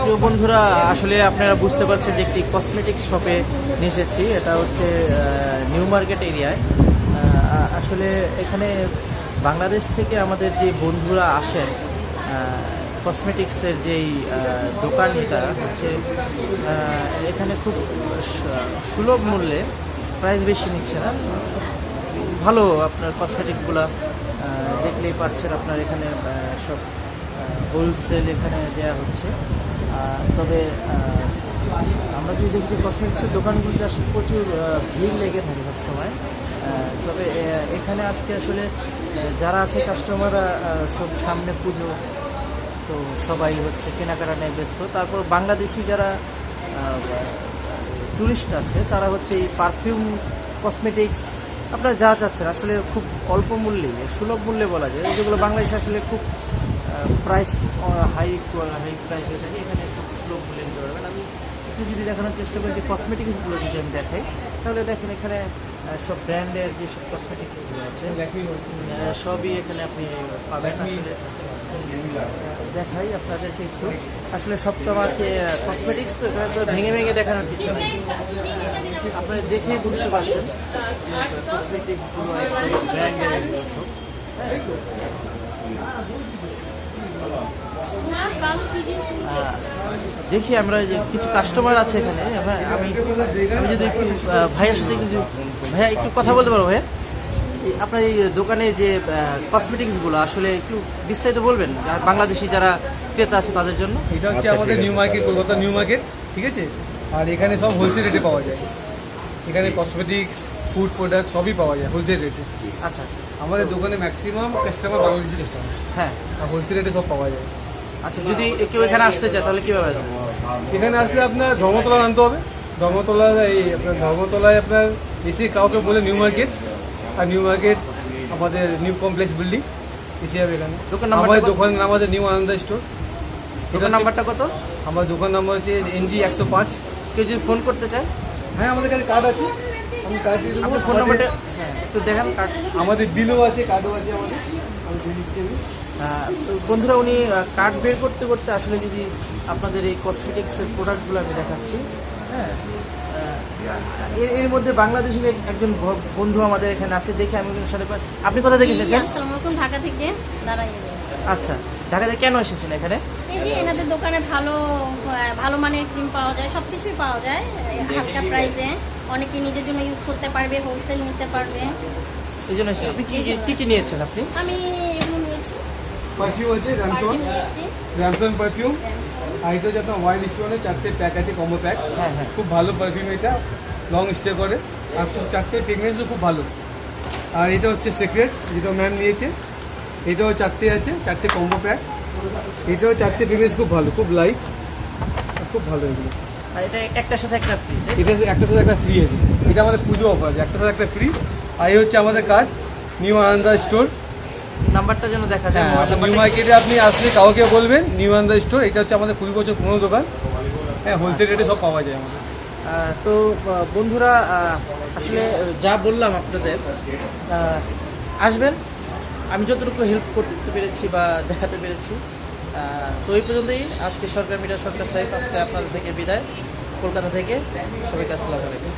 প্রিয় বন্ধুরা, আসলে আপনারা বুঝতে পারছেন যে একটি কসমেটিক শপে নিয়ে এটা হচ্ছে নিউ মার্কেট এরিয়ায় আসলে এখানে বাংলাদেশ থেকে আমাদের যে বন্ধুরা আসেন কসমেটিক্সের যেই দোকান এটা হচ্ছে এখানে খুব সুলভ মূল্যে প্রাইস বেশি নিচ্ছে না। ভালো আপনার কসমেটিকগুলো দেখলেই পাচ্ছেন আপনার এখানে সব হোলসেল এখানে দেওয়া হচ্ছে। তবে আমরা যদি দেখি যে কসমেটিক্সের দোকানগুলিতে আসলে প্রচুর ভিড় লেগে থাকে সবসময়। তবে এখানে আজকে আসলে যারা আছে কাস্টমাররা সব সামনে পুজো, তো সবাই হচ্ছে কেনাকাটা নিয়ে ব্যস্ত। তারপর বাংলাদেশি যারা টুরিস্ট আছে, তারা হচ্ছে এই পারফিউম কসমেটিক্স আপনারা যা চাচ্ছেন আসলে খুব অল্প মূল্যে সুলভ মূল্যে বলা যায়। যেগুলো বাংলাদেশে আসলে খুব প্রাইস হাই হাই প্রাইস হয়ে থাকে এখানে খুব সুলভ মূল্যে নিতে পারবেন। আমি একটু যদি দেখানোর চেষ্টা করি যে কসমেটিক্সগুলো যদি আমি দেখাই তাহলে দেখেন এখানে সব ব্র্যান্ডের যেসব কসমেটিক্সগুলো আছে সবই এখানে আপনি পাবেন। আসলে দেখাই আপনাদেরকে একটু। আসলে সব তো আমাকে কসমেটিক্স তো এখানে তো ভেঙে ভেঙে দেখানোর কিছু নেই। আপনারা দেখেই বুঝতে পারছেন দেখি আমরা যে কিছু কাস্টমার আছে এখানে। আমি যদি একটু ভাইয়ের সাথে ভাইয়া, একটু কথা বলতে পারব ভাইয়া? আপনার এই দোকানে যে কসমেটিক্সগুলো আসলে একটু বিস্তারিত বলবেন? বাংলাদেশি যারা ক্রেতা আছে তাদের জন্য? এটা হচ্ছে আমাদের New Market Kolkata New Market ঠিক আছে? আর এখানে সব হোলসেল রেটে পাওয়া যায়। এখানে কসমেটিক্স ফুড প্রোডাক্ট সবই পাওয়া যায় হোলসেল রেটে আচ্ছা। আমাদের দোকানে ম্যাক্সিমাম কাস্টমার বাংলাদেশি কাস্টমার হ্যাঁ। আর হোলসেল রেটে সব পাওয়া যায়। আচ্ছা যদি কেউ এখানে আসতে চায় তাহলে কীভাবে? এখানে আসলে আপনার ধর্মতলা আনতে হবে। ধর্মতলা এই আপনার ধর্মতলায় আপনার এসে কাউকে বলে নিউ মার্কেট আর নিউ মার্কেট আমাদের নিউ কমপ্লেক্স বিল্ডিং এসে যাবে এখানে। দোকান আমাদের নাম আছে নিউ আনন্দ স্টোর। দোকান নাম্বারটা কত? আমার দোকান নাম্বার হচ্ছে এনজি একশো পাঁচ। কেউ যদি ফোন করতে চায়? হ্যাঁ আমাদের কাছে কার্ড আছে। আমি কার্ড দিয়ে দেবো। ফোন নাম্বারটা হ্যাঁ একটু দেখান কার্ড আমাদের বিলও আছে কার্ডও আছে আমাদের। আমি দিয়ে দিচ্ছি তো বন্ধুরা উনি কার্ড বের করতে করতে আসলে যদি আপনাদের এই কসমেটিক্সের প্রোডাক্টগুলো আমি দেখাচ্ছি হ্যাঁ এর মধ্যে বাংলাদেশের একজন বন্ধু আমাদের এখানে আছে দেখে আমি সাথে আপনি কোথা থেকে এসেছেন? ঢাকা থেকে আচ্ছা ঢাকা থেকে কেন এসেছেন এখানে? এই যে এনাদের দোকানে ভালো ভালো মানের ক্রিম পাওয়া যায় সব কিছুই পাওয়া যায় হালকা প্রাইসে অনেকে নিজের জন্য ইউজ করতে পারবে হোলসেল নিতে পারবে। এই জন্য। আপনি কি কি- নিয়েছেন আপনি? আমি পারফিউম আছে র্যামসন র্যামসন পারফিউম আর এটা হচ্ছে আপনার ওয়াইল্ড স্টোনের চারটে প্যাক আছে কম্বো প্যাক হ্যাঁ হ্যাঁ। খুব ভালো পারফিউম এটা লং স্টে করে। আর খুব চারটে ফ্রেগনেন্সও খুব ভালো। আর এটা হচ্ছে সিক্রেট যেটা ম্যাম নিয়েছে। এটাও চারটে আছে চারটে কম্বো প্যাক এটাও চারটে ফ্রেগনেন্স খুব ভালো খুব লাইট খুব ভালো এগুলো। আর এটা একটার সাথে একটা ফ্রি এটা একটা সাথে একটা ফ্রি আছে। এটা আমাদের পুজো অফার আছে একটা সাথে একটা ফ্রি আর এই হচ্ছে আমাদের কার্ড নিউ আনন্দা স্টোর নাম্বারটা যেন দেখা যায়। নিউ মার্কেটে আপনি আসলে কাউকে বলবেন নিউ আনন্দা স্টোর এটা হচ্ছে আমাদের কুড়ি বছর পুরনো দোকান। হ্যাঁ হোলসেল রেটে সব পাওয়া যায় আমাদের। তো বন্ধুরা আসলে যা বললাম আপনাদের আসবেন। আমি যতটুকু হেল্প করতে পেরেছি বা দেখাতে পেরেছি তো এই পর্যন্তই। আজকে সরকার মিডিয়া সরকার সাহেব আজকে আপনাদের থেকে বিদায়। কলকাতা থেকে সবাইকে আসসালামু আলাইকুম।